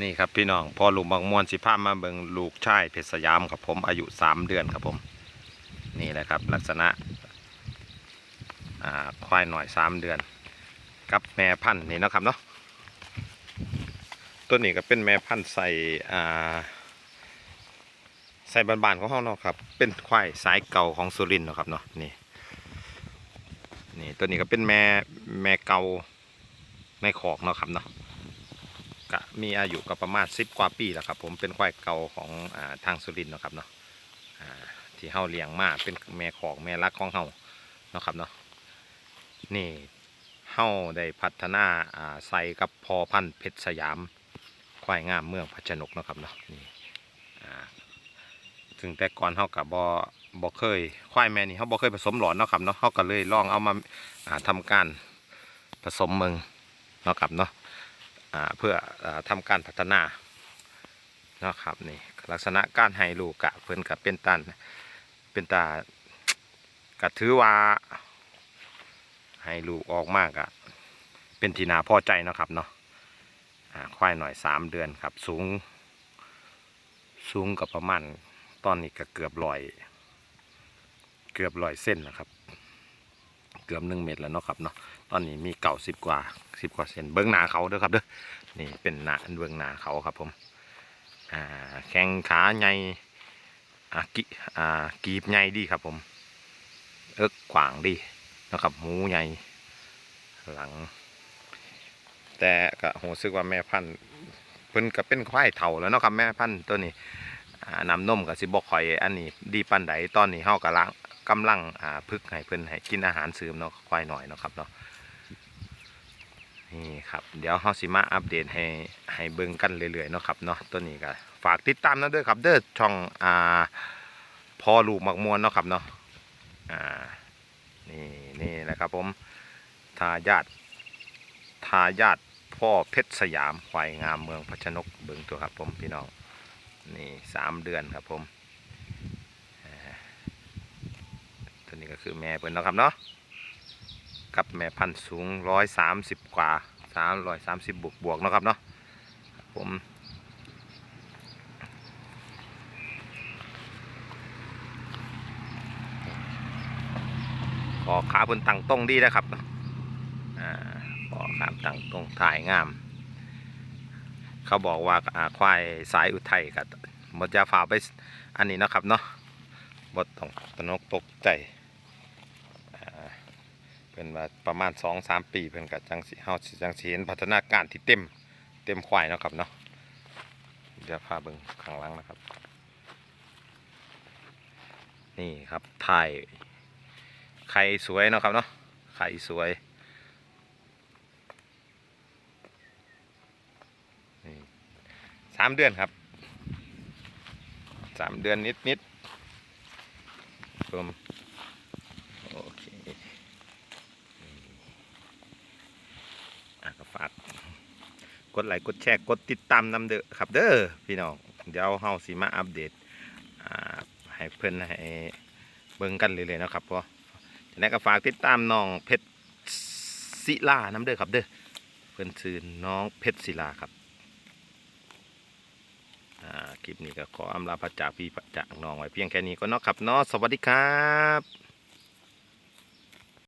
นี่ครับพี่น้องพอลูกบางมวนสิพามาเบิงลูกชายเพชรสยามครับผมอายุสามเดือนครับผม นี่แหละครับลักษณะควายหน่อยสามเดือน กับแม่พันธุ์นี่นะครับเนาะตัวนี้ก็เป็นแม่พันธุ์ใส่ใส่บานๆของห้องเนาะครับ เป็นควายสายเก่าของสุรินทร์นะครับเนาะนี่นี่ตัวนี้ก็เป็นแม่แม่เก่าในขอกเนาะครับเนาะ ก็มีอายุก็ประมาณสิบกว่าปีแล้วครับ ผมเป็นควายเก่าของอทางสุรินทร์นะครับเนาะที่เฮาเลี้ยงมาเป็นแม่ของแม่รักของเฮาเนาะครับเนาะนี่เฮาได้พัฒนาใส่กับพอพันธุ์เพชรสยามควายงามเมืองพัชนกเนาะครับเนาะนี่ถึงแต่ก่อนเฮากับบ่บ่เคยควายแม่นี่เฮาบ่เคยผสมหลอนเนาะครับเนาะเฮาก็เลยลองเอามาาทำการผสมเมืองเนาะครับเนาะ เพื่ออาทำการพัฒนานะครับนี่ลักษณะการให้ลูกกะเพิ่นกับเป็นตันเป็นตากะถือว่าให้ลูกออกมากอะเป็นทีนาพอใจนะครับเนาะควายหน่อยสามเดือนครับสูง สูงกับประมาณตอนนี้ก็เกือบลอย เกือบลอยเส้นนะครับ กือบหนึ่งเมตรแล้วเนาะครับเนาะตอนนี้มีเก่าสิบกว่าสิบกว่าเซนเบื้องหน้าเขาเด้อครับเด้อนี่เป็นหน้าเบื้องหน้าเขาครับผมอ่าแข้งขาใหญ่อ่ากิอ่ากีบใหญ่ดีครับผม เอิกกวางดีนะครับหูใหญ่หลัง แต่ก็โหซึกว่าแม่พันธุ์เพิ่นก็เป็นควายเฒ่าแล้วเนาะครับแม่พันธุ์ตัวนี้อ่านำนมกับสิบอกข่อยอันนี้ดีปันใดตอนนี้เฮากำลัง กำลังอ่าพึกให้เพิ่นให้กินอาหารเสริมเนาะควายหน่อยเนาะครับเนาะนี่ครับเดี๋ยวเฮาสิมาอัปเดตให้ให้เบิ่งกันเรื่อยๆเนาะครับเนาะตัวนี้ก็ฝากติดตามนะด้อครับเด้อช่องอ่าพอลูกหมักมวนเนาะครับเนาะอ่านี่นี่นะครับผมทายาททายาทพ่อเพชรสยามควายงามเมืองพัชนกเบิ่งตัวครับผมพี่น้องนี่สามเดือนครับผมอ่า ตัวนี้ก็คือแม่เพิ่นเนาะครับเนาะกับแม่พันธุ์สูงร้อยสามสิบกว่าสามร้อยสามสิบบวกบวกเนาะครับเนาะผมขอขาบนตั้งตรงดีนะครับอ่าขอขาตั้งตรงถ่ายงาม เขาบอกว่าควายสายอุทัยกับมดยาฝาไปอันนี้นะครับเนาะบดต้องตนกตกใจ เพิ่นว่าประมาณสองสามปีเพิ่นก็จังสิเฮาจังสิเห็นพัฒนาการที่เต็มเต็มควายเนาะครับเนาะเดี๋ยวพาเบิ่งข้างหลังนะครับ นี่ครับถ่ายไข่สวยเนาะครับเนาะไข่สวยสามเดือนครับสามเดือนนิดนิดๆรวมโอเค อะก็ฝาก กดไลค์กดแชร์กดติดตามนำเด้อครับเด้อพี่น้องเดี๋ยวเฮาสิมาอัปเดตอ่าให้เพิ่อนให้เบิ่งกันเรื่อยนะครับพอจะได้ก็ฝากติดตามน้องเพชรศิลาน้ำเด้อครับเด้อเพิ่อนชื่อน้องเพชรศิลาครับอ่าคลิปนี้ก็ขออำลาพระจากพี่พระจากน้องไว้เพียงแค่นี้ก็เนาะครับเนาะสวัสดีครับ